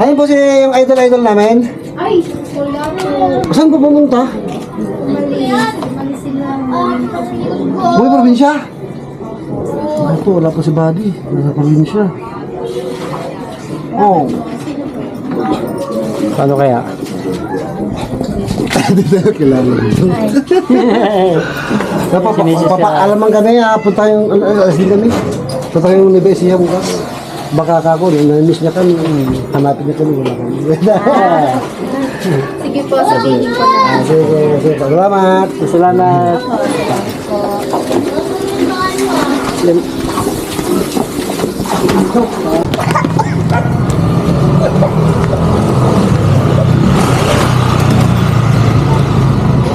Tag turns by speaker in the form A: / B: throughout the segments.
A: Ayun po si yung idol-idol namin.
B: Ay, wala po.
A: Saan po pumunta?
B: Umalis. Umalis sila.
A: Probinsya? Ano po, wala po si Buddy. Nasa probinsya. Oh.
C: Paano kaya?
A: Hindi tayo kilala dito. Napapa,
C: Si Mrs.
A: papaalamang kami, ah, punta yung, ano, ano, alas din kami. Punta yung Nibesia bukas. Baka kako, na-miss niya kami. Hanapin niya kami, wala kami.
B: Sige po, sabihin ko na.
A: Ah, sige, sige, salamat.
C: Salamat. Lim-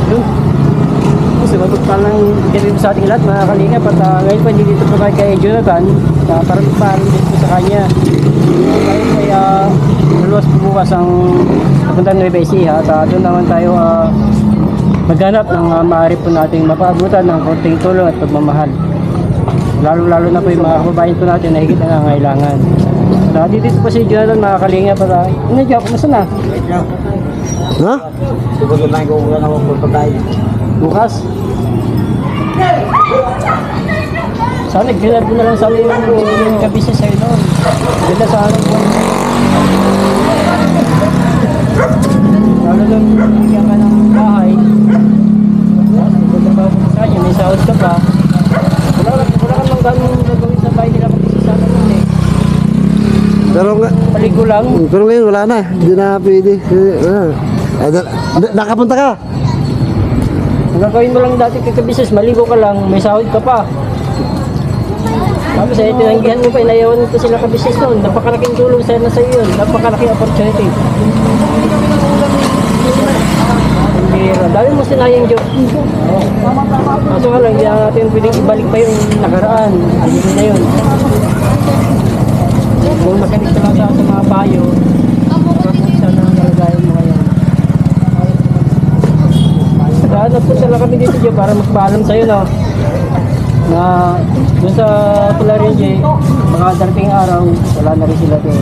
C: Yun. Sumagot pa lang kami sa ating lahat mga kalinga at uh, ngayon po hindi dito po tayo kay Jonathan uh, para magpaalam din po sa kanya ngayon ay uh, luluwas po bukas ang papuntang Nueva Ecija at uh, doon naman tayo uh, maghanap ng uh, maaari po nating mapaabutan ng konting tulong at pagmamahal lalo-lalo na po yung mga kababayan po natin na higit na nangangailangan at uh, dito po si Jonathan mga kalinga at uh, ano dyan, kumusta na?
A: Ha?
C: Siguro na ko wala na akong tayo. Bukas? Sana mo na lang sa iyo yung kabisa sa'yo noon. Ganda sa ano po. Lalo doon, bigyan ka ng bahay. Ganda pa ako sa kanya, may sahod ka pa. Wala, wala ka lang ganun gagawin sa bahay nila kabisa sa ano noon eh.
A: Pero nga,
C: Paligo lang.
A: pero ngayon wala na. Hindi na pwede. Ah. Eh, na- nakapunta ka?
C: Gagawin mo lang dati kay kabisnes, maligo ka lang, may sahod ka pa. Tapos eh, tinanggihan mo pa, inayawan mo pa sila kabisnes noon. Napakalaking tulong sa'yo na sa'yo yun. Napakalaking opportunity. Hindi, dami mo sinayang Diyos. Kaso nga lang, hindi na natin pwedeng ibalik pa yung nakaraan. Ano na yun. Kung makinig ka lang sa sa mga payo, sana ang kalagayan mo ngayon. Naghahanap po sila kami dito dyan para magpaalam sa'yo no. Na doon sa Pilarinje, mga darating araw, wala na rin sila doon.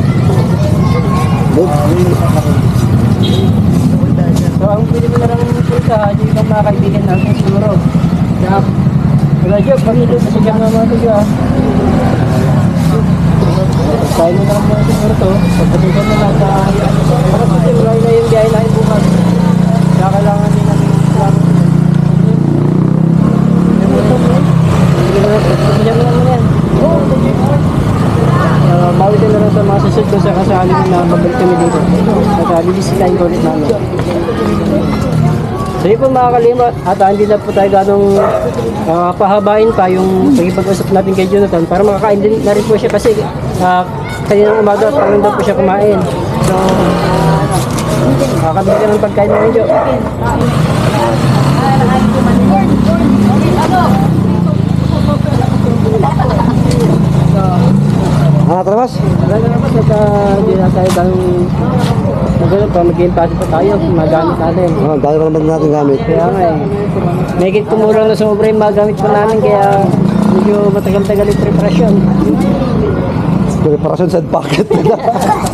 C: So ang pwede mo na lang punta, yung ibang mga kaibigan natin siguro. Kaya, wala dyan, pamilyo, kasi dyan nga mga tiga. Tayo na lang muna siguro to, pagpatukan mo lang sa para kasi wala na yung biyahe namin bukas. Kaya kailangan din namin lang Bigyan mo naman yan. Uh, bawit na susunod kung sa kasali na babalik kami dito. At uh, bibisitahin ko ulit namin. So yun po mga kalimot, at uh, hindi na po tayo ganong uh, pahabain pa yung pag-ipag-usap natin kay Jonathan para makakain din na rin po siya kasi uh, kaninang umaga parang daw po siya kumain. So, kakabili ka ng pagkain mo medyo.
A: Ah, Trapas?
C: Wala nagka, hindi na tayo pa, mag-empathy pa tayo, magamit natin.
A: Ah, dahil pa naman natin gamit.
C: Kaya nga eh, Megit kumulang na sobra yung magamit pa namin kaya medyo matagal-tagal yung preparasyon.
A: Preparasyon sa pocket.